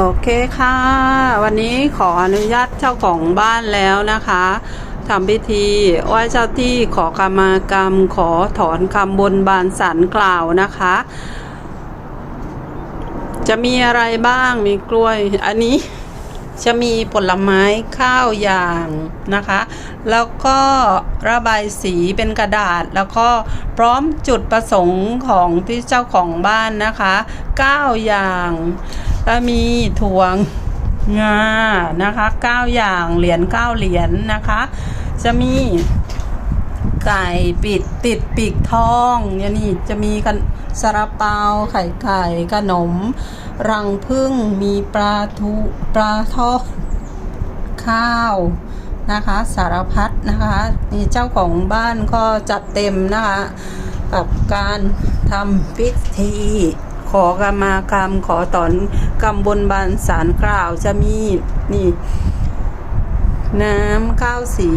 โอเคค่ะ วันนี้ขออนุญาตเจ้าของบ้านแล้วนะคะทำพิธีไหว้เจ้าที่ขอกรรมากรรม ขอถอนคำบนบานสันกล่าวนะคะ จะมีอะไรบ้างมีกล้วย อันนี้จะมีผลไม้ข้าวอย่างนะคะ แล้วก็ระบายสีเป็นกระดาษ แล้วก็พร้อมจุดประสงค์ของที่เจ้าของบ้านนะคะ 9 อย่าง ก็มีถั่วงานะคะ 9 อย่างเหรียญ9เหรียญนะคะ จะมีไก่ปิดติดปีกทองเนี่ยนี่จะมีกันซาลาเปาไข่ไก่ขนม รังพึ่งมีปลาทูปลาทอดข้าวนะคะ สารพัดนะคะนี่เจ้าของบ้านก็จัดเต็มนะคะ กับการทำพิธี ขอกรรมากรรมขอตอนกรรมบนบานสารกล่าวจะมีนี่ น้ำข้าวสี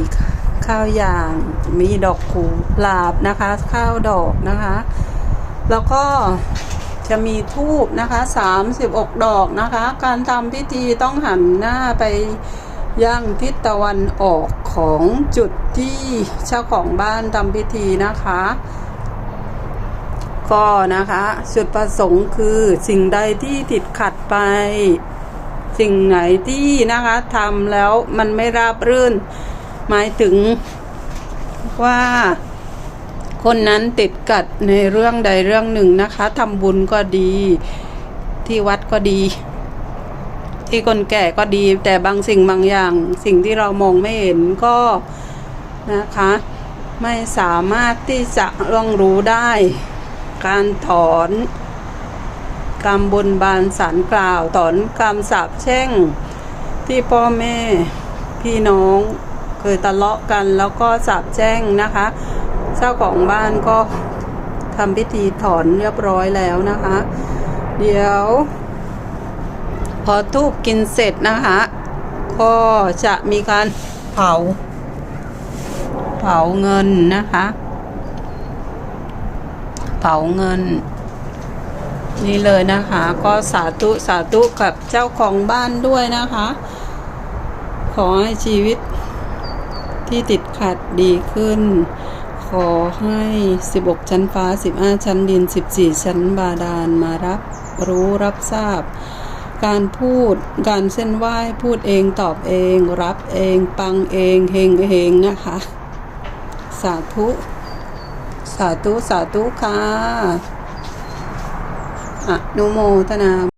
ข้าวอย่างมีดอกกุหลาบนะคะ ข้าวดอกนะคะ แล้วก็จะมีทูบนะคะ 36 ดอกนะคะ การทำพิธีต้องหันหน้าไปย่างทิศตะวันออกของจุดที่เจ้าของบ้านทำพิธีนะคะ ก็นะคะจุดประสงค์คือสิ่งใดที่ติดขัดไป สิ่งไหนที่นะคะทำแล้วมันไม่ราบรื่น หมายถึงว่า คนนั้นติดกัดในเรื่องใดเรื่องหนึ่งนะคะทำบุญก็ดีที่วัดก็ดี ที่คนแก่ก็ดี แต่บางสิ่งบางอย่าง สิ่งที่เรามองไม่เห็นก็นะคะ ไม่สามารถที่จะล่วงรู้ได้ การถอนกรรมบนบานสารกล่าว ถอนกรรมสาปแช่ง ที่พ่อแม่พี่น้องเคยทะเลาะกันแล้วก็สาบแช่งนะคะ เจ้าของบ้านก็ทำพิธีถอนเรียบร้อยแล้วนะคะ เดี๋ยว พอทูบกินเสร็จนะคะ ก็จะมีการเผา เผาเงินนะคะ เผาเงิน นี่เลยนะคะ ก็สาธุสาธุกับเจ้าของบ้านด้วยนะคะ ขอให้ชีวิตที่ติดขัดดีขึ้น ขอให้ 16 ชั้นฟ้า 15 ชั้นดิน 14 ชั้นบาดาลมารับรู้รับทราบ การพูดการเส้นไหว้พูดเองตอบเอง รับเอง ปังเองเฮงเฮงนะคะ สาธุ สาธุสาธุค่ะอนุโมทนา